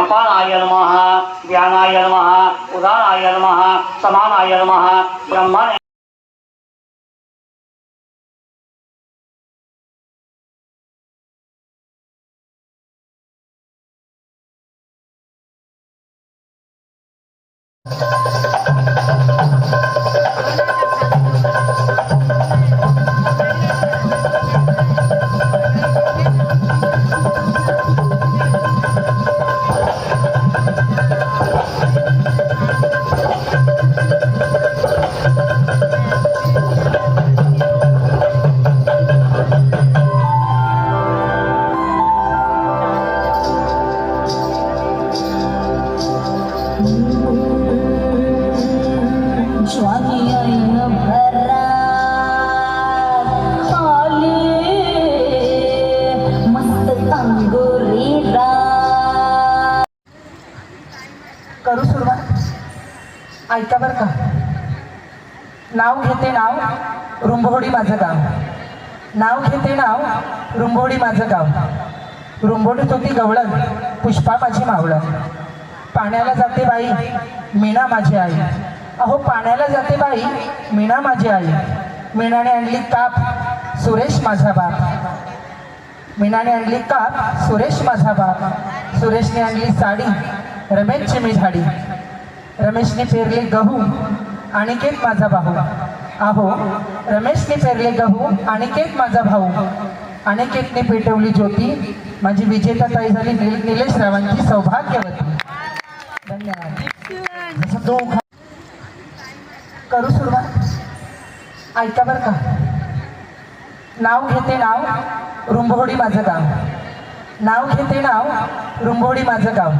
அபானாய நம தியானாய நம உதானாய நம சமானாய நம பிரம்மண करू सुरुवात. ऐका बरं का. नाव घेते नाव रुंबोडी माझं गाव. नाव घेते नाव रुंबोडी माझं गाव. रुंबवडीत होती गवळण पुष्पा माझी मावळण. पाण्याला जाते बाई मीना माझी आई. अहो पाण्याला जाते बाई मीना माझी आई. मीनाने आणली काप सुरेश माझा बाप. मीनाने आणली काप सुरेश माझा बाप. सुरेशने आणली साडी रमेशची मी झाडी. रमेशने पेरले गहू अनिकेत माझा भाऊ. आहो रमेशने पेरले गहू अनिकेत माझा भाऊ. अनिकेतने पेटवली ज्योती. माझी विजेता ताई झाली निल- निलेश रावांची सौभाग्यवती. धन्यवाद. करू सुरुवात? ऐका बरं का. नाव घेते नाव रुंभोडी माझं गाव. नाव घेते नाव रुंभोडी माझं गाव.